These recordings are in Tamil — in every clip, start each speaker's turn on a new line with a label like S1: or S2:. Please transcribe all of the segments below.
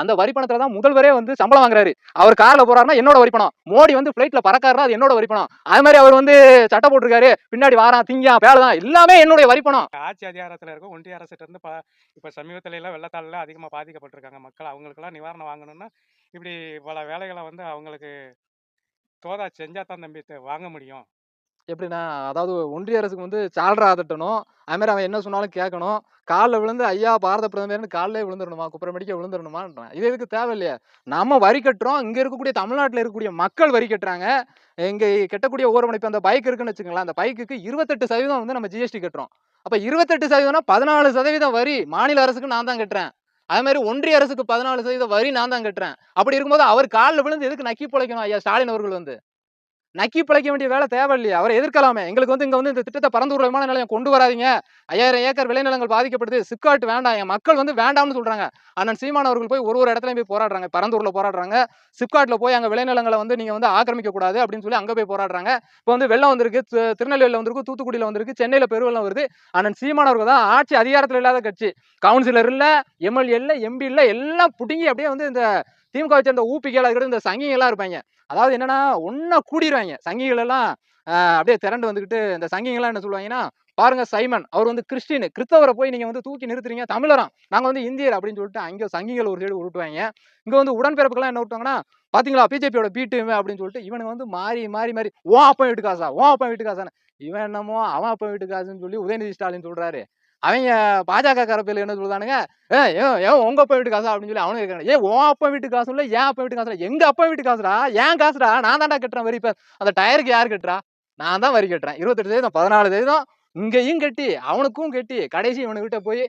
S1: அந்த வரி பணத்துல தான் முதல்வரே வந்து சம்பளம் வாங்குறாரு. அவர் கார்ல போறாருன்னா என்னோட வரி பணம் மோடி வந்து பிளைட்ல பறக்காருன்னா அது என்னோட வரி பணம் அது மாதிரி அவர் வந்து சட்டை போட்டிருக்காரு. பின்னாடி வாரான் திங்கா பேலதான் எல்லாமே என்னுடைய வரி பணம்
S2: ஆட்சி அதிகாரத்தில் இருக்கும். ஒன்றிய அரசுகிட்ட இருந்து இப்ப இப்போ சமீபத்துல எல்லாம் வெள்ளத்தால அதிகமாக பாதிக்கப்பட்டிருக்காங்க மக்கள். அவங்களுக்கெல்லாம் நிவாரணம் வாங்கணும்னா இப்படி பல வேலைகளை வந்து அவங்களுக்கு தோதா செஞ்சால் தான் தம்பி வாங்க முடியும்.
S1: எப்படின்னா அதாவது ஒன்றிய அரசுக்கு வந்து சால்ரா அதட்டணும். அதுமாதிரி அவன் என்ன சொன்னாலும் கேட்கணும். காலில் விழுந்து ஐயா பாரத பிரதமர்னு காலிலே விழுந்துடணுமா குப்புறமடிக்க விழுந்துடணுமான்றான் இது எதுக்கு தேவையில்லையா. நம்ம வரி கட்டுறோம். இங்கே இருக்கக்கூடிய தமிழ்நாட்டில் இருக்கக்கூடிய மக்கள் வரி கட்டுறாங்க. இங்கே கட்டக்கூடிய ஒவ்வொரு இப்போ அந்த பைக் இருக்குன்னு வச்சுக்கோங்களேன். அந்த பைக்குக்கு இருபத்தெட்டு சதவீதம் வந்து நம்ம ஜிஎஸ்டி கட்டுறோம். அப்போ இருபத்தெட்டு சதவீதம்னா பதினாலு சதவீதம் வரி மாநில அரசுக்கு நான் தான் கட்டுறேன். அதே மாதிரி ஒன்றிய அரசுக்கு பதினாலு சதவீதம் வரி நான் தான் கட்டுறேன். அப்படி இருக்கும்போது அவர் காலில் விழுந்து எதுக்கு நக்கி பிழைக்கணும் ஐயா ஸ்டாலின் அவர்கள் வந்து? நக்கி பிழைக்க வேண்டிய வேலை தேவையில்லையா. அவரை எதிர்க்கலாமே. எங்களுக்கு வந்து இங்கே வந்து இந்த திட்டத்தை பறந்து விமான நிலையம் கொண்டு வராதீங்க. ஐயாயிரம் ஏக்கர் விளைநிலங்கள் பாதிக்கப்படுது. சிக்காட்டு வேண்டாம். என் மக்கள் வந்து வேண்டாம்னு சொல்கிறாங்க அண்ணன் சீமான் அவர்கள் போய் ஒரு ஒரு இடத்துலையும் போய் போராடுறாங்க. பரந்தூரில் போராடுறாங்க. சிப்காட்டில் போய் அங்கே விளைநிலங்களை வந்து நீங்கள் வந்து ஆக்கிரமிக்கக்கூடாது அப்படின்னு சொல்லி அங்கே போய் போராடுறாங்க. இப்போ வந்து வெள்ளம் வந்திருக்கு. திருநெல்வேலியில் வந்திருக்கு. தூத்துக்குடியில் வந்திருக்கு. சென்னையில் பெருவெள்ளம் வருது. அண்ணன் சீமான் அவர்கள் தான் ஆட்சி அதிகாரத்தில் இல்லாத கட்சி. கவுன்சிலர் இல்லை எம்எல்ஏ இல்லை எம்பி இல்லை எல்லாம் பிடுங்கி அப்படியே வந்து இந்த திமுக வச்ச இந்த அதுக்கிட்ட இந்த சங்கிங்க இருப்பாங்க. அதாவது என்னன்னா ஒன்னா கூடிடுவாங்க சங்கிகள் எல்லாம் அப்படியே திரண்டு வந்துக்கிட்டு இந்த சங்கிங்கெல்லாம் என்ன சொல்லுவாங்கன்னா பாருங்க சைமன் அவர் வந்து கிறிஸ்டின் கிறிஸ்தவரை போய் நீங்க வந்து தூக்கி நிறுத்துறீங்க. தமிழரம் நாங்க வந்து இந்தியர் அப்படின்னு சொல்லிட்டு அங்கே சங்கிகள் ஒரு சைடு உருட்டுவாங்க. இங்க வந்து உடன்பிறப்புக்கெல்லாம் என்ன விட்டாங்கன்னா பாத்தீங்களா பிஜேபியோட பீட்டு அப்படின்னு சொல்லிட்டு இவனுக்கு வந்து மாறி மாறி மாறி ஓ அப்பன் வீட்டு காசா ஓ அப்பன் வீட்டு காசான்னு இவன் என்னமோ அவன் அப்பன் வீட்டு காசுன்னு சொல்லி உதயநிதி ஸ்டாலின் சொல்றாரு. அவங்க பாஜக கரப்பில் என்ன சொல்லுதானுங்க ஏ ஏன் ஏன் உங்க அப்பா வீட்டு காசா? அப்படின்னு சொல்லி அவனும் இருக்காங்க ஏ உன் அப்பா வீட்டு காசு இல்லை ஏன் அப்பா வீட்டு காசுடா எங்கள் எங்க அப்பா வீட்டு காசுடா? ஏன் காசுடா? நான் தான்டா கட்டுறேன் வரி இப்போ. அந்த டயருக்கு யார் கட்டுறா? நான் தான் வரி கட்டுறேன். இருபத்தெட்டு சதவீதம் பதினாலு சதவீதம் இங்கேயும் கட்டி அவனுக்கும் கட்டி. கடைசி இவனுக்கிட்ட போய்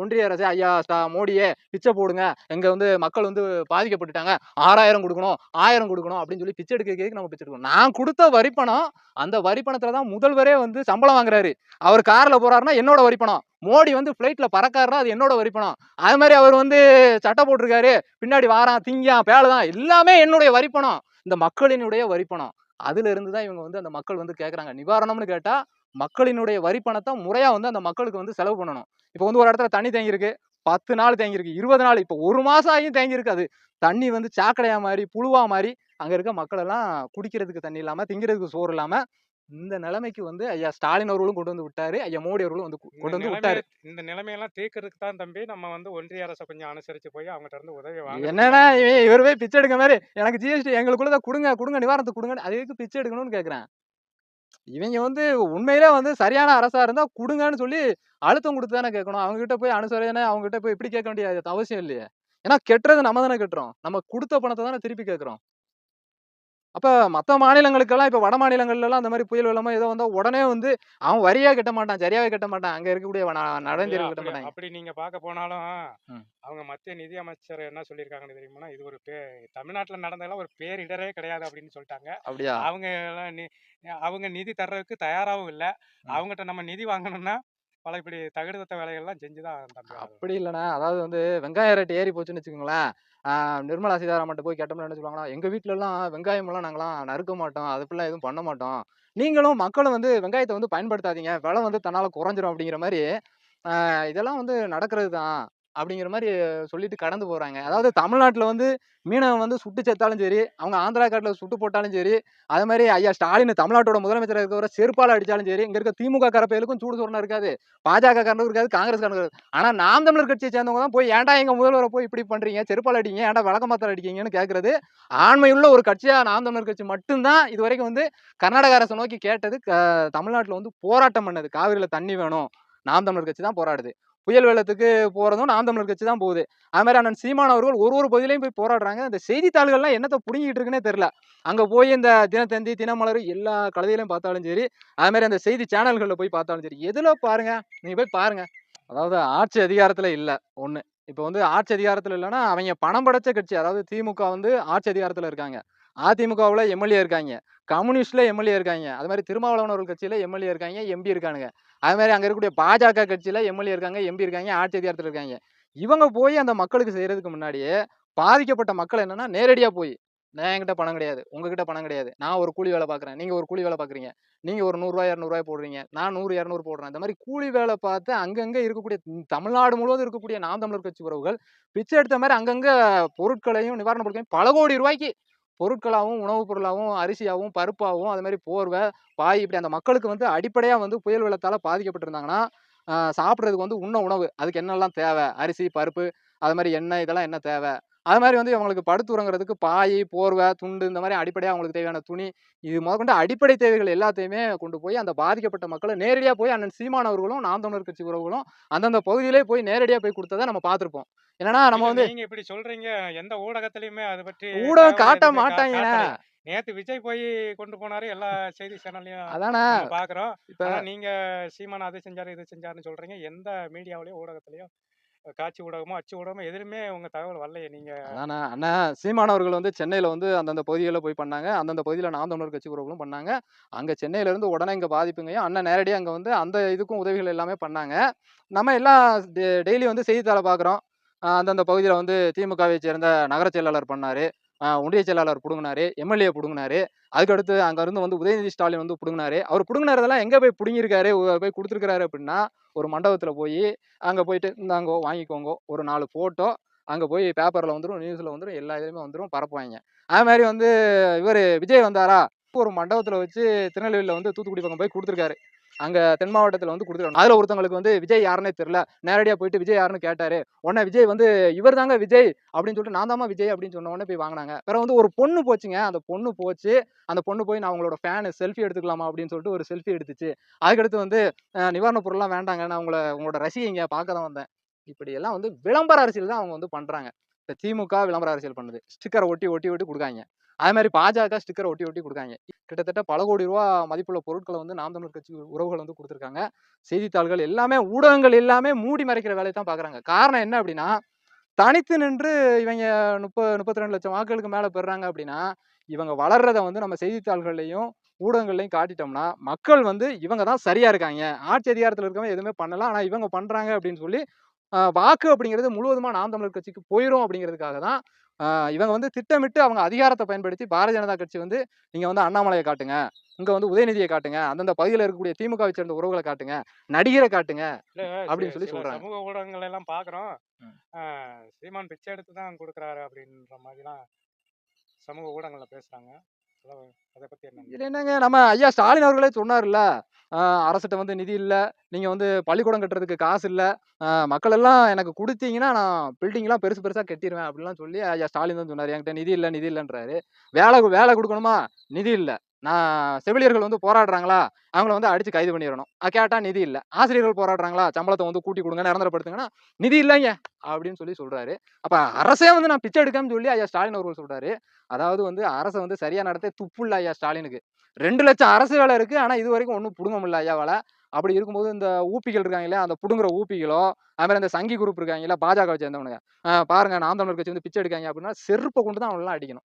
S1: ஒன்றிய அரசு ஐயா ஸ்டா மோடியே பிச்சை போடுங்க. எங்க வந்து மக்கள் வந்து பாதிக்கப்பட்டுட்டாங்க. ஆறாயிரம் கொடுக்கணும் ஆயிரம் கொடுக்கணும் அப்படின்னு சொல்லி பிச்சை எடுக்க நம்ம பிச்சை எடுக்கணும். நான் கொடுத்த வரிப்பணம் அந்த வரிப்பணத்தில் தான் முதல்வரே வந்து சம்பளம் வாங்குறாரு. அவர் கார்ல போறாருன்னா என்னோட வரிப்பணம். மோடி வந்து ஃப்ளைட்டில் பறக்காருன்னா அது என்னோட வரிப்பணம். அது மாதிரி அவர் வந்து சட்டை போட்டிருக்காரு. பின்னாடி வாரான் திங்கான் பேலதான் எல்லாமே என்னுடைய வரிப்பணம். இந்த மக்களினுடைய வரிப்பணம். அதுல இருந்து தான் இவங்க வந்து அந்த மக்கள் வந்து கேட்குறாங்க நிவாரணம்னு கேட்டால் மக்களினுடைய வரி பணத்தை முறையா வந்து அந்த மக்களுக்கு வந்து செலவு பண்ணணும். இப்போ வந்து ஒரு இடத்துல தண்ணி தேங்கியிருக்கு பத்து நாள் தேங்கியிருக்கு இருபது நாள் இப்போ ஒரு மாசம் ஆகியும் தேங்கியிருக்கு அது. தண்ணி வந்து சாக்கடையா மாதிரி புழுவா மாதிரி அங்க இருக்க மக்கள் எல்லாம் குடிக்கிறதுக்கு தண்ணி இல்லாம திங்கிறதுக்கு சோறு இல்லாம இந்த நிலைமைக்கு வந்து ஐயா ஸ்டாலின் அவர்களும் கொண்டு வந்து விட்டாரு. ஐயா மோடி அவர்களும் வந்து கொண்டு வந்து விட்டாரு.
S2: இந்த நிலைமையெல்லாம் தீர்க்கறதுக்கு தான் தம்பி நம்ம வந்து ஒன்றிய அரசை கொஞ்சம் அனுசரிச்சு போய் அவங்ககிட்ட இருந்து உதவி வாங்க
S1: என்னன்னா இவன் இவர் போய் பிச்சை எடுக்க மாதிரி எனக்கு ஜிஎஸ்டி எங்களுக்குள்ளத கொடுங்க கொடுங்க நிவாரணத்துக்கு கொடுங்க அது எதுக்கு பிச்சை எடுக்கணும்னு கேக்குறேன். இவங்க வந்து உண்மையிலே வந்து சரியான அரசா இருந்தா கொடுங்கன்னு சொல்லி அழுத்தம் கொடுத்து தானே கேட்கணும். அவங்க கிட்ட போய் அனுசரணை அவங்க கிட்ட போய் இப்படி கேட்க வேண்டிய அவசியம் இல்லையே. ஏன்னா கெட்டுறது நம்ம தானே கட்டுறோம். நம்ம கொடுத்த பணத்தை தானே திருப்பி கேட்கறோம். அப்ப மத்த மாநிலங்களுக்கெல்லாம் இப்ப வட மாநிலங்கள்ல எல்லாம் அந்த மாதிரி புயல் வெள்ளமோ ஏதோ வந்தா உடனே வந்து அவன் வரியா கட்ட மாட்டான் சரியாவே கட்ட மாட்டான் அங்க இருக்கக்கூடிய ந-
S2: அப்படியா?
S1: நடந்தேறிவு கட்ட மாட்டாங்க
S2: அப்படி நீங்க பார்க்க போனாலும். அவங்க மத்திய நிதி அமைச்சர் என்ன சொல்லியிருக்காங்கன்னு தெரியுமா இது ஒரு பே தமிழ்நாட்டுல நடந்ததெல்லாம் ஒரு பேரிடரே கிடையாது அப்படின்னு சொல்லிட்டாங்க
S1: அப்படியா
S2: அவங்க எல்லாம் அவங்க நிதி தர்றதுக்கு தயாராகவும் இல்லை. அவங்ககிட்ட நம்ம நிதி வாங்கணும்னா பல இப்படி தகுடுதத்த வேலைகள்லாம் செஞ்சு தான் ஆகணும்.
S1: அப்படி இல்லைண்ணா. அதாவது வந்து வெங்காய ரேட்டு ஏறி போச்சுன்னு வச்சுக்கோங்களேன். நிர்மலா சீதாராமன் போய் கேட்டோம்னா என்ன சொல்லுவாங்கன்னா எங்கள் வீட்டிலலாம் வெங்காயம்லாம் நாங்களாம் நறுக்க மாட்டோம். அதுக்குலாம் எதுவும் பண்ண மாட்டோம். நீங்களும் மக்களும் வந்து வெங்காயத்தை வந்து பயன்படுத்தாதீங்க. விலை வந்து தன்னால் குறைஞ்சிரும் அப்படிங்கிற மாதிரி இதெல்லாம் வந்து நடக்கிறது தான். அப்படிங்கிற மாதிரி சொல்லிட்டு கடந்து போகிறாங்க அதாவது தமிழ்நாட்டில் வந்து மீனவன் வந்து சுட்டு செத்தாலும் சரி அவங்க ஆந்திரா காட்டில் சுட்டு போட்டாலும் சரி அதே மாதிரி ஐயா ஸ்டாலின் தமிழ்நாட்டோட முதலமைச்சர் இருக்கிற செருப்பால் அடித்தாலும் சரி இங்கே இருக்க திமுக கரப்பையிலுக்கும் சூடு சொரணம் இருக்காது. பாஜக காரணம் இருக்காது காங்கிரஸ் காரணம் இருக்காது. ஆனால் நாம் தமிழர் கட்சியை சேர்ந்தவங்க தான் போய் ஏன்டா எங்கள் முதல்வரை போய் இப்படி பண்ணுறீங்க செருப்பால் அடிங்க ஏன்டா விளக்க மாத்திரம் அடிக்கீங்கன்னு கேட்குறது ஆண்மையுள்ள ஒரு கட்சியாக நாம் தமிழர் கட்சி மட்டும்தான் இது வரைக்கும் வந்து கர்நாடக அரசை நோக்கி கேட்டது க- தமிழ்நாட்டில் வந்து போராட்டம் பண்ணது. காவிரியில் தண்ணி வேணும். நாம் தமிழர் கட்சி தான் போராடுது. புயல் வெள்ளத்துக்கு போகிறதும் நாம் தமிழர் கட்சி தான் போகுது. அது மாதிரி அண்ணன் சீமான் அவர்கள் ஒரு ஒரு பகுதியிலையும் போய் போராடுறாங்க. அந்த செய்தித்தாள்கள்லாம் என்னத்தை புடுங்கிட்டு இருக்குன்னே தெரில அங்கே போய் இந்த தினத்தந்தி தினமலர் எல்லா கழுதையிலையும் பார்த்தாலும் சரி அது மாதிரி அந்த செய்தி சேனல்களில் போய் பார்த்தாலும் சரி எதில் பாருங்கள் நீங்கள் போய் பாருங்கள் அதாவது ஆட்சி அதிகாரத்தில் இல்லை ஒன்று இப்போ வந்து ஆட்சி அதிகாரத்தில் இல்லைன்னா அவங்க பணம் படைச்ச கட்சி அதாவது திமுக வந்து ஆட்சி அதிகாரத்தில் இருக்காங்க. அதிமுகவில் எம்எல்ஏ இருக்காங்க. கம்யூனிஸ்டில் எம்எல்ஏ இருக்காங்க. அது மாதிரி திருமாவளவன் கட்சியில் எம்எல்ஏ இருக்காங்க எம்பி இருக்கானுங்க. அது மாதிரி அங்கே இருக்கக்கூடிய பாஜக கட்சியில் எம்எல்ஏ இருக்காங்க எம்பி இருக்காங்க ஆட்சி அதிகாரத்தில் இருக்காங்க. இவங்க போய் அந்த மக்களுக்கு செய்கிறதுக்கு முன்னாடியே பாதிக்கப்பட்ட மக்கள் என்னென்னா நேரடியாக போய் நான் என்கிட்ட பணம் கிடையாது உங்ககிட்ட பணம் கிடையாது. நான் ஒரு கூலி வேலை பார்க்குறேன். நீங்கள் ஒரு கூலி வேலை பார்க்குறீங்க. நீங்கள் ஒரு நூறுரூவா இரநூறுவாய் போடுறீங்க. நான் நூறு இரநூறு போடுறேன். இந்த மாதிரி கூலி வேலை பார்த்து அங்கங்கே இருக்கக்கூடிய தமிழ்நாடு முழுவதும் இருக்கக்கூடிய நாம் தமிழர் கட்சி உறவுகள் பிச்சை எடுத்த மாதிரி அங்கங்கே பொருட்களையும் நிவாரண பொருட்களையும் பல கோடி ரூபாய்க்கு பொருட்களாகவும் உணவுப் பொருளாகவும் அரிசியாகவும் பருப்பாகவும் அது மாதிரி போர்வை பாய் இப்படி அந்த மக்களுக்கு வந்து அடிப்படையாக வந்து புயல் வெள்ளத்தால் பாதிக்கப்பட்டிருந்தாங்கன்னா சாப்பிட்றதுக்கு வந்து உண்ண உணவு. அதுக்கு என்னெல்லாம் தேவை? அரிசி பருப்பு அது மாதிரி எண்ணெய் இதெல்லாம் என்ன தேவை? அது மாதிரி வந்து அவங்களுக்கு படுத்து உறங்குறதுக்கு பாய் போர்வை துண்டு இந்த மாதிரி அடிப்படையாக அவங்களுக்கு தேவையான துணி இது முதற்கொண்டு அடிப்படை தேவைகள் எல்லாத்தையுமே கொண்டு போய் அந்த பாதிக்கப்பட்ட மக்களை நேரடியாக போய் அண்ணன் சீமான் அவர்களும் நாம் தமிழர் கட்சி உறவுகளும் அந்தந்த பகுதியிலே போய் நேரடியாக போய் கொடுத்ததை நம்ம பார்த்துருப்போம். என்னன்னா நம்ம வந்து
S2: நீங்க இப்படி சொல்றீங்க. எந்த ஊடகத்திலயுமே அதை பற்றி
S1: ஊடகம் காட்ட மாட்டாங்க.
S2: நேத்து விஜய் போய் கொண்டு போனாரு எல்லா செய்தி சேனல்லையும்
S1: அதானே?
S2: பாக்குறோம்.
S1: இப்ப
S2: நீங்க சீமான் அதை செஞ்சாரு இது செஞ்சாருன்னு சொல்றீங்க. எந்த மீடியாவிலயும் ஊடகத்திலயும் காட்சி ஊடகமோ அச்சு ஊடகமோ எதுலுமே உங்க தகவல் வரலையே நீங்க?
S1: அண்ணா அண்ணா சீமானவர்கள் வந்து சென்னையில் வந்து அந்தந்த பகுதிகளில் போய் பண்ணாங்க. அந்தந்த பகுதியில் நாம் தமிழர் கட்சி உறவுகளும் பண்ணாங்க. அங்கே சென்னையிலேருந்து உடனே இங்கே பாதிப்புங்கய்யா அண்ணன் நேரடியாக அங்கே வந்து அந்த இதுக்கும் உதவிகள் எல்லாமே பண்ணாங்க. நம்ம எல்லாம் டெய்லி வந்து செய்தித்தாளை பார்க்குறோம் அந்தந்த பகுதியில் வந்து திமுகவை சேர்ந்த நகர செயலாளர் பண்ணார். ஒன்றிய செயலாளர் பிடுங்கினாரு எம்எல்ஏ பிடுங்கினாரு. அதுக்கடுத்து அங்கேருந்து வந்து உதயநிதி ஸ்டாலின் வந்து பிடுங்கினாரு. அவர் பிடுங்கினாரதெல்லாம் எங்கே போய் பிடுங்கியிருக்காரு? போய் கொடுத்துருக்காரு அப்படின்னா ஒரு மண்டபத்தில் போய் அங்கே போயிட்டு இந்தாங்கோ வாங்கிக்கோங்க ஒரு நாலு ஃபோட்டோ அங்கே போய் பேப்பரில் வந்துடும் நியூஸில் வந்துடும் எல்லா இதுலேயுமே வந்துடும் பரப்புவாங்க அது மாதிரி வந்து இவர் விஜய் வந்தாரா? ஒரு மண்டபத்தில் வச்சு திருநெல்வேலியில் வந்து தூத்துக்குடி பக்கம் போய் கொடுத்துருக்காரு. அங்கே தென் மாவட்டத்தில் வந்து கொடுத்துருவாங்க அதில் ஒருத்தவங்களுக்கு வந்து விஜய் யாருன்னே தெரில நேரடியாக போயிட்டு விஜய் யாருன்னு கேட்டார். உடனே விஜய் வந்து இவர் தாங்க விஜய் அப்படின்னு சொல்லிட்டு நான் தாம்மா விஜய் அப்படின்னு சொன்ன உடனே போய் வாங்கினாங்க. பிறகு வந்து ஒரு பொண்ணு போச்சுங்க. அந்த பொண்ணு போச்சு. அந்த பொண்ணு போய் நான் உங்களோட ஃபேனு செல்ஃபி எடுத்துக்கலாமா? அப்படின்னு சொல்லிட்டு ஒரு செல்ஃபி எடுத்துச்சு. அதுக்கடுத்து வந்து நிவாரணப் பொருள்லாம் வேண்டாங்க. நான் உங்களை உங்களோட ரசிகைங்க பார்க்க தான் வந்தேன். இப்படியெல்லாம் வந்து விளம்பர அரசியல் தான் அவங்க வந்து பண்ணுறாங்க இந்த திமுக விளம்பர அரசியல் பண்ணுது. ஸ்டிக்கரை ஒட்டி ஒட்டி ஒட்டி கொடுக்காங்க. அதே மாதிரி பாஜக ஸ்டிக்கரை ஒட்டி ஒட்டி கொடுக்காங்க. கிட்டத்தட்ட பல கோடி ரூபா மதிப்புள்ள பொருட்களை வந்து நாம் தமிழர் கட்சி உறவுகள் வந்து கொடுத்துருக்காங்க. செய்தித்தாள்கள் எல்லாமே ஊடகங்கள் எல்லாமே மூடி மறைக்கிற வேலையை தான் பார்க்குறாங்க. காரணம் என்ன அப்படின்னா தனித்து நின்று இவங்க முப்பது முப்பத்தி ரெண்டு லட்சம் வாக்குகளுக்கு மேலே பெறுறாங்க அப்படின்னா இவங்க வளர்றத வந்து நம்ம செய்தித்தாள்கள்லையும் ஊடகங்கள்லையும் காட்டிட்டோம்னா மக்கள் வந்து இவங்க தான் சரியா இருக்காங்க. ஆட்சி அதிகாரத்தில் இருக்கவங்க எதுவுமே பண்ணலாம் ஆனால் இவங்க பண்ணுறாங்க அப்படின்னு சொல்லி வாக்கு அப்படிங்கிறது முழுவதுமா நாம் தமிழர் கட்சிக்கு போயிடும் அப்படிங்கிறதுக்காக தான் இவங்க வந்து திட்டமிட்டு அவங்க அதிகாரத்தை பயன்படுத்தி பாரதிய ஜனதா கட்சி வந்து நீங்க வந்து அண்ணாமலையை காட்டுங்க இங்க வந்து உதயநிதியை காட்டுங்க அந்தந்த பகுதியில் இருக்கக்கூடிய திமுகவை சேர்ந்த உறவுகளை காட்டுங்க நடிகரை காட்டுங்க அப்படின்னு சொல்லி
S2: சில
S1: சொல்றாங்க.
S2: சமூக ஊடகங்கள் எல்லாம் பாக்குறோம். சீமான் பிச்சை எடுத்து தான் கொடுக்குறாரு அப்படின்ற மாதிரிலாம் சமூக ஊடகங்கள்ல பேசுறாங்க.
S1: என்னங்க நம்ம ஐயா ஸ்டாலின் அவர்களே சொன்னார்ல அரசிட்ட வந்து நிதி இல்லை நீங்கள் வந்து பள்ளிக்கூடம் கட்டுறதுக்கு காசு இல்லை மக்கள் எல்லாம் எனக்கு கொடுத்தீங்கன்னா நான் பில்டிங்லாம் பெருசு பெருசாக கட்டிடுவேன் அப்படிலாம் சொல்லி ஐயா ஸ்டாலின் தான் சொன்னார். என்கிட்ட நிதி இல்லை நிதி இல்லைன்றாரு. வேலை வேலை கொடுக்கணுமா? நிதி இல்லை. நான் செவிலியர்கள் வந்து போராடுறாங்களா? அவங்கள வந்து அடித்து கைது பண்ணிடணும் கேட்டால் நிதி இல்லை. ஆசிரியர்கள் போராடுறாங்களா? சம்பளத்தை வந்து கூட்டி கொடுங்க நிரந்தரப்படுத்துங்கன்னா நிதி இல்லைங்க அப்படின்னு சொல்லி சொல்கிறாரு அப்போ அரசே வந்து நான் பிச்சை எடுக்கன்னு சொல்லி ஐயா ஸ்டாலின் அவர்கள் சொல்கிறாரு அதாவது வந்து அரசை வந்து சரியாக நடத்த துப்பு இல்லை ஐயா ஸ்டாலினுக்கு. ரெண்டு லட்சம் அரசு வேலை இருக்குது ஆனால் இது வரைக்கும் ஒன்றும் பிடுங்க முடியல ஐயா வேலை அப்படி இருக்கும்போது இந்த ஊப்பிகள் இருக்காங்க இல்லையா? அந்த பிடுங்குற ஊப்பிகளோ அதுமாதிரி அந்த இந்த சங்கி குரூப் இருக்காங்க இல்ல பாஜக சேர்ந்தவனுங்க. பாருங்கள் பாருங்க நாம் தமிழர் கட்சி வந்து பிச்சை எடுக்காங்க அப்படின்னா செருப்பை கொண்டு தான் அவங்களெல்லாம் அடிக்கணும்.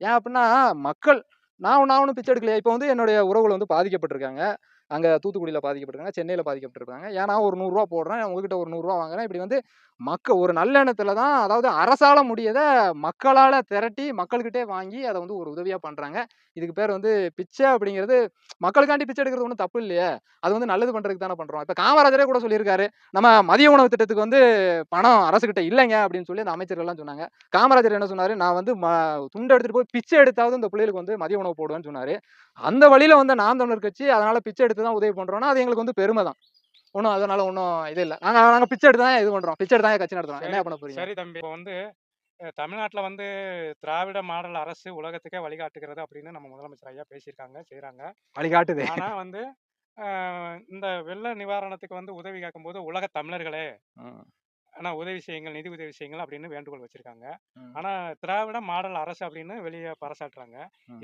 S1: ஏன் அப்படின்னா மக்கள் நான் நான் ஒன்றும் பிச்சை எடுக்கலையா? இப்போ வந்து என்னுடைய உறவுகள் வந்து பாதிக்கப்பட்டிருக்காங்க. அங்கே தூத்துக்குடியில் பாதிக்கப்பட்டிருக்காங்க சென்னையில் பாதிக்கப்பட்டிருக்காங்க. ஏன்னா ஒரு நூறுரூவா போடுறேன் உங்ககிட்ட ஒரு நூறுரூவா வாங்குறேன். இப்படி வந்து மக்க ஒரு நல்லெண்ணத்தில் தான் அதாவது அரசால முடியதை மக்களால் திரட்டி மக்கள்கிட்டே வாங்கி அதை வந்து ஒரு உதவியாக பண்ணுறாங்க இதுக்கு பேர் வந்து பிச்சை அப்படிங்கிறது மக்களுக்காண்டி பிச்சை எடுக்கிறது ஒன்றும் தப்பு இல்லையே. அது வந்து நல்லது பண்ணுறதுக்கு தானே பண்ணுறோம் இப்போ காமராஜரே கூட சொல்லியிருக்காரு நம்ம மதிய உணவு திட்டத்துக்கு வந்து பணம் அரசுகிட்ட இல்லைங்க அப்படின்னு சொல்லி அந்த அமைச்சர்கள்லாம் சொன்னாங்க. காமராஜர் என்ன சொன்னார்? நான் வந்து ம துண்டை எடுத்துகிட்டு போய் பிச்சை எடுத்தாவது இந்த பிள்ளைகளுக்கு வந்து மதிய உணவு போடுவேன்னு சொன்னார். அந்த வழியில் வந்து நாம் தமிழர் கட்சி அதனால் பிச்சை எடுத்து தான் உதவி பண்ணுறோன்னா அது எங்களுக்கு வந்து பெருமை தான். ஒன்றும் அதனால ஒன்றும் இது இல்லை. நாங்க நாங்க பிச்சை எடுத்து தான் இது பண்றோம். பிச்சை எடுத்து தான் கட்சி நடத்துறோம். என்ன பண்ண போறீங்க?
S2: சரி தம்பி. இப்போ வந்து தமிழ்நாட்டுல வந்து திராவிட மாடல் அரசு உலகத்துக்கே வழிகாட்டுகிறது அப்படின்னு நம்ம முதலமைச்சர் ஐயா பேசியிருக்காங்க செய்றாங்க.
S1: வழிகாட்டுது.
S2: ஆனா வந்து இந்த வெள்ள நிவாரணத்துக்கு வந்து உதவி கேட்கும்போது உலக தமிழர்களே ஆனா உதவி செய்யுங்கள் நிதி உதவி செய்யுங்கள் அப்படின்னு வேண்டுகோள் வச்சிருக்காங்க. ஆனா திராவிட மாடல் அரசு அப்படின்னு வெளியே பறைசாட்டுறாங்க.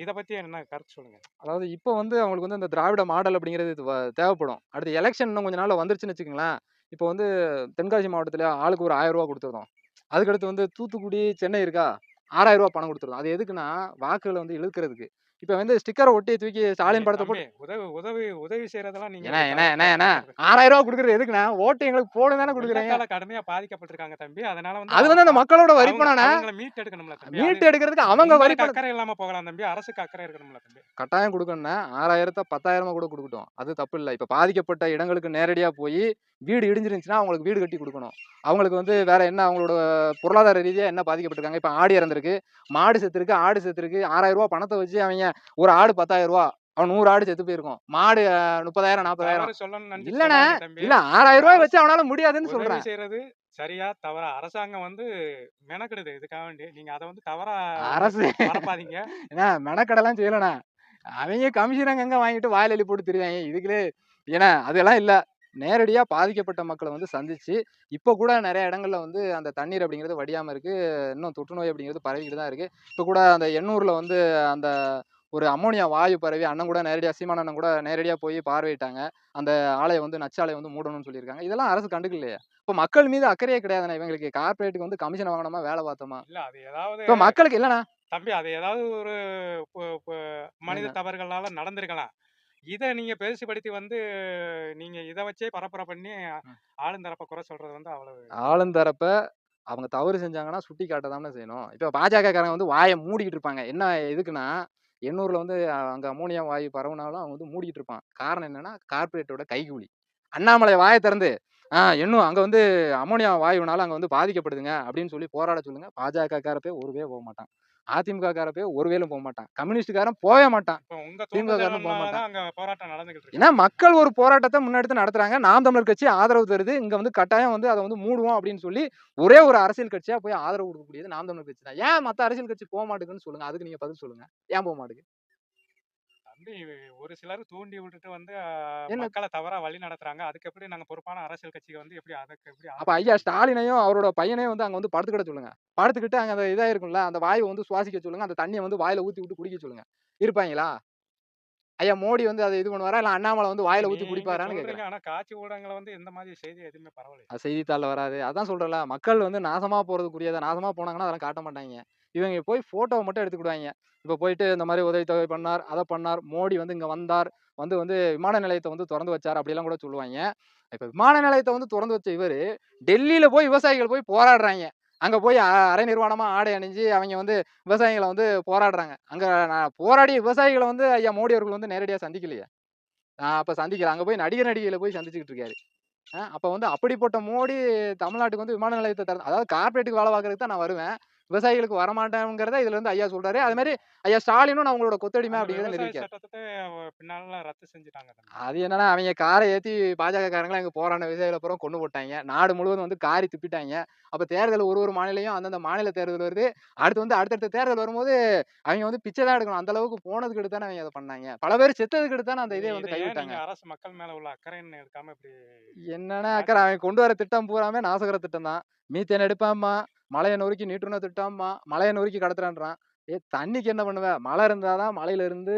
S2: இத பத்தி என்ன கருத்து சொல்லுங்க?
S1: அதாவது இப்போ வந்து அவங்களுக்கு வந்து இந்த திராவிட மாடல் அப்படிங்கிறது தேவைப்படும். அடுத்து எலெக்ஷன் இன்னும் கொஞ்ச நாள்ல வந்துருச்சுன்னு வச்சுக்கோங்களேன். இப்போ வந்து தென்காசி மாவட்டத்துல ஆளுக்கு ஒரு ஆயிரம் ரூபா கொடுத்துருந்தோம் அதுக்கடுத்து வந்து தூத்துக்குடி சென்னை இருக்கா? ஆறாயிரம் ரூபா பணம் கொடுத்துருந்தோம் அது எதுக்குன்னா வாக்குகளை வந்து இழுக்கிறதுக்கு. இப்ப வந்து ஸ்டிக்கரை ஒட்டி தூக்கி ஸ்டாலின் படத்தை போட்டு
S2: உதவி உதவி உதவி செய்யறதெல்லாம் நீங்க
S1: என்ன என்ன என்ன. ஆறாயிரம் ரூபாய் கொடுக்குறது எதுக்குண்ணா? ஓட்டு எங்களுக்கு போடும் தானே கொடுக்குறீங்க.
S2: கடுமையா பாதிக்கப்பட்டிருக்காங்க தம்பி. அதனால வந்து
S1: அது வந்து அந்த
S2: அவங்க-
S1: மக்களோட வரி
S2: அவங்கள மீட் எடுக்கணும்ல அது
S1: எடுக்கிறதுக்கு அவங்க வரி பணம்.
S2: அக்கறை இல்லாம போகலாம் தம்பி. அரசுக்கு அக்கறை இருக்கணும்ல தம்பி.
S1: கட்டாயம் கொடுக்கணும்னா ஆறாயிரத்தை பத்தாயிரமா கூட கொடுக்கட்டும். அது தப்பு இல்லை. இப்போ பாதிக்கப்பட்ட இடங்களுக்கு நேரடியாக போய் வீடு இடிஞ்சிருந்துச்சுன்னா அவங்களுக்கு வீடு கட்டி கொடுக்கணும். அவங்களுக்கு வந்து வேற என்ன அவங்களோட பொருளாதார ரீதியாக என்ன பாதிக்கப்பட்டிருக்காங்க? இப்போ ஆடு இறந்துருக்கு. மாடு செத்துருக்கு ஆடு செத்துருக்கு. ஆறாயிரம் ரூபா பணத்தை வச்சு அவங்க ஒரு ஆடு பத்தாயிரம் ரூபா அவன் நூறு ஆடு செத்து போயிருக்கும். மாடு முப்பதாயிரம் நாற்பதாயிரம் இல்லண்ணே இல்ல ஆறாயிரம் ரூபாய் வச்சு அவனால முடியாதுன்னு சொல்றேன்.
S2: செய்யறது சரியா தவறா? அரசாங்கம் வந்து மெனக்கிடுது இதுக்காக வேண்டி. நீங்க அதை வந்து தவறா
S1: அரசு
S2: பரப்பாதீங்க
S1: ஏன்னா மெனக்கடெல்லாம் செய்யலண்ணா. அவங்க கமிஷன் அங்கங்க வாங்கிட்டு வாயில போட்டு திரிவாங்க இதுக்குலே ஏன்னா அதெல்லாம் இல்ல. நேரடியா பாதிக்கப்பட்ட மக்களை வந்து சந்திச்சு இப்போ கூட நிறைய இடங்கள்ல வந்து அந்த தண்ணீர் அப்படிங்கிறது வடியாம இருக்கு. இன்னும் தொற்று நோய் அப்படிங்கிறது பரவிக்கிட்டு தான் இருக்கு. இப்போ கூட அந்த எண்ணூர்ல வந்து அந்த ஒரு அம்மோனியா வாயு பரவி அண்ணன் கூட நேரடியாக சீமான் அண்ணன் கூட நேரடியாக போய் பார்வையிட்டாங்க. அந்த ஆலையை வந்து நச்சாலையை வந்து மூடணும்னு சொல்லியிருக்காங்க. இதெல்லாம் அரசு கண்டுக்கலையே. இப்போ மக்கள் மீது அக்கறையே கிடையாதுண்ணா இவங்களுக்கு. கார்ப்பரேட்டுக்கு வந்து கமிஷன் வாங்கினோமா வேலை பார்த்தோமா?
S2: இல்ல அது ஏதாவது
S1: இப்போ மக்களுக்கு இல்லைண்ணா.
S2: தம்பி அது ஏதாவது ஒரு மனித? தவறுகளால நடந்திருக்கலாம். இதை நீங்க பெருசுபடுத்தி வந்து நீங்க இதை வச்சே பரப்புரை பண்ணி ஆளுந்தரப்ப குறை சொல்றது வந்து அவ்வளவு
S1: ஆளுந்தரப்ப அவங்க தவறு செஞ்சாங்கன்னா சுட்டி காட்ட செய்யணும். இப்போ பாஜக காரங்க வந்து வாயை மூடிக்கிட்டு இருப்பாங்க. என்ன எதுக்குன்னா எண்ணூர்ல வந்து அங்க அமோனியா வாயு பரவுனாலும் அவங்க வந்து மூடிக்கிட்டு இருப்பான் காரணம் என்னன்னா கார்ப்பரேட்டோட கைகூலி. அண்ணாமலை வாயை திறந்து ஆ இன்னும் அங்க வந்து அமோனியா வாயுனால அங்க வந்து பாதிக்கப்படுதுங்க அப்படின்னு சொல்லி போராட சொல்லுங்க. பாஜக காரப்பே ஒருவே போக மாட்டான். அதிமுக காரப்பே ஒருவேலும் போக மாட்டான். கம்யூனிஸ்டுக்காரன் போகவே மாட்டான்.
S2: இப்போ உங்க
S1: திமுக காரனும் போக மாட்டான். ஏன்னா மக்கள் ஒரு போராட்டத்தை முன்னெடுத்து நடத்துறாங்க. நாம் தமிழர் கட்சி ஆதரவு தருது. இங்க வந்து கட்டாயம் வந்து அதை வந்து மூடுவோம் அப்படின்னு சொல்லி ஒரே ஒரு அரசியல் கட்சியா போய் ஆதரவு கொடுக்கக்கூடியது நாம் தமிழர் கட்சி தான். ஏன் மத்த அரசியல் கட்சி போக மாட்டேங்குன்னு சொல்லுங்க. அதுக்கு நீங்க பதில் சொல்லுங்க. ஏன் போக மாட்டேங்குது?
S2: தம்பி ஒரு சிலர் தூண்டி விட்டுட்டு வந்து மக்களை தவறா வழி நடத்துறாங்க. அதுக்கு எப்படி நாங்க பொறுப்பான அரசியல் கட்சிக்கு வந்து எப்படி அதுக்கு எப்படி
S1: அப்ப ஐயா ஸ்டாலினையும் அவரோட பையனையும் வந்து அங்க வந்து படுத்துக்கிட சொல்லுங்க. படுத்துக்கிட்டு அங்க அந்த இதா இருக்கும்ல அந்த வாயை வந்து சுவாசிக்க சொல்லுங்க. அந்த தண்ணியை வந்து வாயில ஊத்தி விட்டு குடிக்க சொல்லுங்க. இருப்பாங்களா? ஐயா மோடி வந்து அதை இது பண்ணுவாரா? இல்ல அண்ணாமலை வந்து வாயில ஊத்தி குடிப்பாரான்னு கேக்குறேன்
S2: ஆனா காட்சி ஊடகங்களை வந்து இந்த மாதிரி செய்தி எதுவுமே பரவலை
S1: அது செய்தித்தாள்ல வராது. அதான் சொல்றேன்ல மக்கள் வந்து நாசமா போறதுக்குரியதை நாசமா போனாங்கன்னா அதெல்லாம் காட்ட மாட்டாங்க. இவங்க போய் ஃபோட்டோவை மட்டும் எடுத்துக்கிடுவாங்க இப்போ போயிட்டு இந்த மாதிரி உதவித்தொகை பண்ணார் அதை பண்ணார் மோடி வந்து இங்கே வந்தார் வந்து வந்து விமான நிலையத்தை வந்து திறந்து வச்சார் அப்படிலாம் கூட சொல்லுவாங்க இப்போ விமான நிலையத்தை வந்து திறந்து வச்ச இவர் டெல்லியில் போய் விவசாயிகள் போய் போராடுறாங்க அங்கே போய் அரை நிர்வாணமாக ஆடை அணிஞ்சு அவங்க வந்து விவசாயிகளை வந்து போராடுறாங்க. அங்கே நான் போராடி விவசாயிகளை வந்து ஐயா மோடி அவர்கள் வந்து நேரடியாக சந்திக்கலையே. நான் அப்போ சந்திக்கிறேன் அங்கே போய் நடிகர் நடிகைகளை போய் சந்திச்சுக்கிட்டு இருக்காரு. அப்போ வந்து அப்படிப்பட்ட மோடி தமிழ்நாட்டுக்கு வந்து விமான நிலையத்தை திறந்து அதாவது கார்பரேட்டுக்கு வேலை பார்க்கறதுக்கு தான் நான் வருவேன். விவசாயிகளுக்கு வரமாட்டேங்கிறத இதுல இருந்து ஐயா சொல்றாரு. அது மாதிரி ஐயா ஸ்டாலினும் நான் உங்களோட கொத்தடிமை அப்படிங்கிறத
S2: தம்பி
S1: அது என்னன்னா அவங்க காரை ஏத்தி பாஜக காரங்களாம் எங்க போராட விவசாயிகளை அப்புறம் கொண்டு போட்டாங்க. நாடு முழுவதும் வந்து காரி துப்பிட்டாங்க. அப்ப தேர்தல் ஒரு ஒரு மாநிலையும் அந்தந்த மாநில தேர்தல் வருது. அடுத்து வந்து அடுத்தடுத்த தேர்தல் வரும்போது அவங்க வந்து பிச்சை தான் எடுக்கணும். அந்த அளவுக்கு போனதுக்கு எடுத்தானே அவங்க அதை பண்ணாங்க. பல பேர் செத்ததுக்கு எடுத்தானே அந்த
S2: இது
S1: வந்து கைவிட்டாங்க
S2: அரசு மக்கள் மேல உள்ள அக்கறைன்னு எடுக்காம இப்படி
S1: என்னன்னா அக்கறை அவன் கொண்டு வர திட்டம் பூராமே நாசகர திட்டம் தான். மீத்தேன் எடுப்பாம்மா. மலையை நொறுக்கி நீட்டுன திட்டாம்மா. மலையை நொறுக்கி கடத்துறான்றான். ஏ தண்ணிக்கு என்ன பண்ணுவ? மழை இருந்தாதான் மலையில இருந்து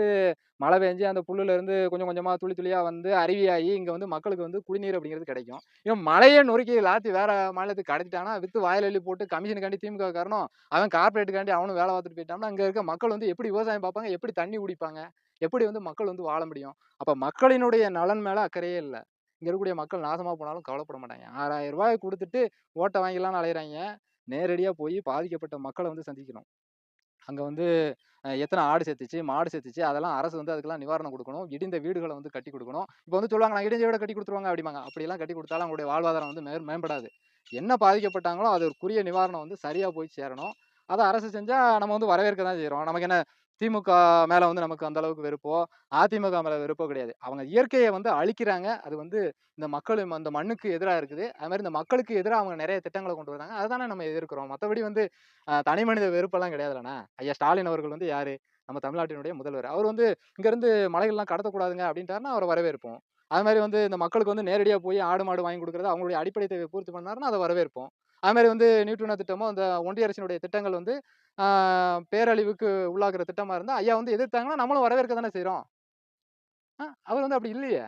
S1: மழை பெஞ்சு அந்த புல்லுலேருந்து கொஞ்சம் கொஞ்சமாக துளி துளியாக வந்து அருவியாகி இங்கே வந்து மக்களுக்கு வந்து குடிநீர் அப்படிங்கிறது கிடைக்கும். இவன் மழையை நொறுக்கி லாத்தி வேற மாநிலத்துக்கு கடத்திட்டானா? வித்து வாயில் எழுதி போட்டு கமிஷனுக்காண்டி திமுக காரணம் அவன் கார்பரேட்டுக்காண்டி அவனும் வேலை பார்த்துட்டு போயிட்டான்னா அங்கே இருக்க மக்கள் வந்து எப்படி விவசாயம் பார்ப்பாங்க? எப்படி தண்ணி குடிப்பாங்க? எப்படி வந்து மக்கள் வந்து வாழ முடியும்? அப்போ மக்களினுடைய நலன் மேலே அக்கறையே இல்லை. இங்கே இருக்கக்கூடிய மக்கள் நாசமாக போனாலும் கவலைப்பட மாட்டாங்க. ஆறாயிரம் ரூபாய் கொடுத்துட்டு ஓட்டை வாங்கிலாம்னு அலையிறாங்க. நேரடியாக போய் பாதிக்கப்பட்ட மக்களை வந்து சந்திக்கணும். அங்கே வந்து எத்தனை ஆடு செத்துச்சு மாடு செத்துச்சு அதெல்லாம் அரசு வந்து அதுக்கெல்லாம் நிவாரணம் கொடுக்கணும். இடிந்த வீடுகளை வந்து கட்டி கொடுக்கணும். இப்போ வந்து சொல்லுவாங்க நான் இடிஞ்ச வீட கட்டி கொடுத்துருவாங்க அப்படிம்பாங்க. அப்படிலாம் கட்டி கொடுத்தாலும் அவங்களுடைய வாழ்வாதாரம் வந்து மே மேம்படாது. என்ன பாதிக்கப்பட்டாங்களோ அதற்குரிய நிவாரணம் வந்து சரியாக போய் சேரணும். அதை அரசு செஞ்சால் நம்ம வந்து வரவேற்க தான் செய்கிறோம் நமக்கு என்ன திமுக மேல வந்து நமக்கு அந்த அளவுக்கு வெறுப்போ அதிமுக மேல வெறுப்போ கிடையாது. அவங்க இயற்கையை வந்து அழிக்கிறாங்க. அது வந்து இந்த மக்கள் அந்த மண்ணுக்கு எதிராக இருக்குது. அது மாதிரி இந்த மக்களுக்கு எதிராக அவங்க நிறைய திட்டங்களை கொண்டு வராங்க. அதுதானே நம்ம எதிர்க்கிறோம். மற்றபடி வந்து தனி மனித வெறுப்பெல்லாம் கிடையாதுலண்ணா ஐயா ஸ்டாலின் அவர்கள் வந்து யாரு? நம்ம தமிழ்நாட்டினுடைய முதல்வர். அவர் வந்து இங்கேருந்து மலைகள்லாம் கடத்தக்கூடாதுங்க அப்படின்ட்டாருன்னா அவரை வரவேற்போம். அது மாதிரி வந்து இந்த மக்களுக்கு வந்து நேரடியாக போய் ஆடு மாடு வாங்கி கொடுக்குறது அவங்களுடைய அடிப்படை தேவை பூர்த்தி பண்ணாருன்னா அதை வரவேற்போம். அது மாதிரி வந்து நியூட்ரினா திட்டமோ அந்த ஒன்றிய அரசினுடைய திட்டங்கள் வந்து பேரழிவுக்கு உள்ளாகிற திட்டமாக இருந்தால் ஐயா வந்து எதிர்த்தாங்கன்னா நம்மளும் வரவேற்க தானே செய்கிறோம் ஆ, அவர் வந்து அப்படி இல்லையே.